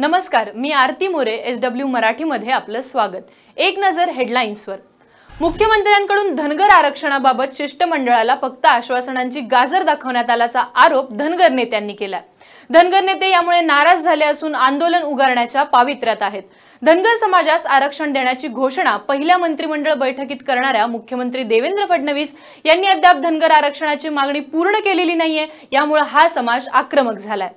नमस्कार मी Aarti More S W मराठीमध्ये आपलं स्वागत. एक नजर हेडलाईन्सवर. मुख्यमंत्र्यांकडून धनगर आरक्षणाबाबत शिष्टमंडळाला फक्त आश्वासनांची गाजर दाखवण्यात आल्याचा आरोप धनगर नेत्यांनी केला. धनगर नेते यामुळे नाराज झाले असून आंदोलन उगारण्याच्या पावित्र्यात आहेत. धनगर समाजास आरक्षण देण्याची घोषणा पहिल्या मंत्रिमंडळ बैठकीत करणाऱ्या मुख्यमंत्री देवेंद्र फडणवीस यांनी अद्याप धनगर आरक्षणाची मागणी पूर्ण केलेली नाहीये यामुळे हा समाज आक्रमक झालाय.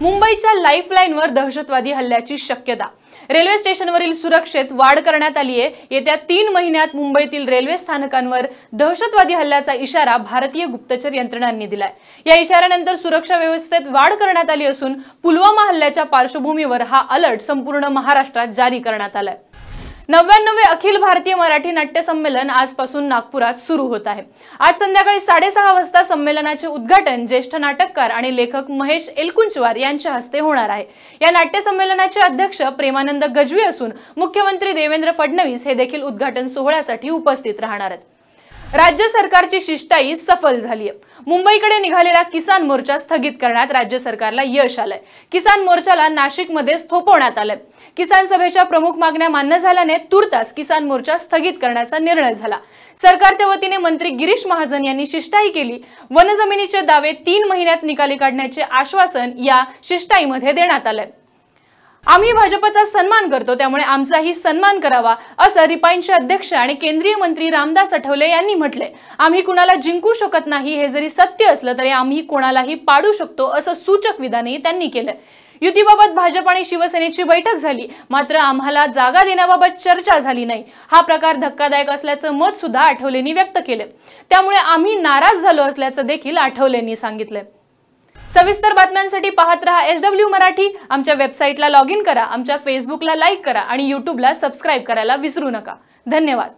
मुंबईच्या लाईफलाईनवर दहशतवादी हल्ल्याची शक्यता. रेल्वे स्टेशनवरील सुरक्षेत वाढ करण्यात आली आहे येत्या तीन महिन्यात मुंबईतील रेल्वे स्थानकांवर दहशतवादी हल्ल्याचा इशारा भारतीय गुप्तचर यंत्रणांनी दिलाय. या इशाऱ्यानंतर सुरक्षा व्यवस्थेत वाढ करण्यात आली असून पुलवामा हल्ल्याच्या पार्श्वभूमीवर हा अलर्ट संपूर्ण महाराष्ट्रात जारी करण्यात आलाय. नव्याण्णवे अखिल भारतीय मराठी नाट्य संमेलन आजपासून नागपुरात सुरू होत आहे. आज संध्याकाळी साडेसहा वाजता संमेलनाचे उद्घाटन ज्येष्ठ नाटककार आणि लेखक महेश एलकुंचवार यांच्या हस्ते होणार आहे. या नाट्य संमेलनाचे अध्यक्ष प्रेमानंद गजवी असून मुख्यमंत्री देवेंद्र फडणवीस हे देखील उद्घाटन सोहळ्यासाठी उपस्थित राहणार आहेत. राज्य सरकारची शिष्टाई सफल झाली आहे मुंबईकडे निघालेला किसान मोर्चा स्थगित करण्यात राज्य सरकारला यश आलंय. किसान मोर्चाला नाशिकमध्ये थोपवण्यात आलंय. किसान सभेच्या प्रमुख मागण्या मान्य झाल्याने तुर्तास किसान मोर्चा स्थगित करण्याचा निर्णय झाला. सरकारच्या वतीने मंत्री गिरीश महाजन यांनी शिष्टाई केली. वनजमिनीचे दावे तीन महिन्यात निकाली काढण्याचे आश्वासन या शिष्टाईमध्ये देण्यात आलंय. आम्ही भाजपचा सन्मान करतो त्यामुळे आमचाही सन्मान करावा असं रिपाईनचे अध्यक्ष आणि केंद्रीय मंत्री रामदास आठवले यांनी म्हटले आम्ही कुणाला जिंकू शकत नाही हे जरी सत्य असलं तरी आम्ही कोणालाही पाडू शकतो असं सूचक विधानही त्यांनी केलं युतीबाबत भाजप आणि शिवसेनेची बैठक झाली मात्र आम्हाला जागा देण्याबाबत चर्चा झाली नाही. हा प्रकार धक्कादायक असल्याचं मत सुद्धा आठवलेंनी व्यक्त केलं त्यामुळे आम्ही नाराज झालो असल्याचं देखील आठवलेंनी सांगितलं सविस्तर बातम्यांसाठी पाहत रहा एस डब्ल्यू मराठी. आमच्या वेबसाईटला लॉग इन करा आमच्या फेसबुकला लाईक करा आणि युट्यूबला सबस्क्राईब करायला विसरू नका. धन्यवाद.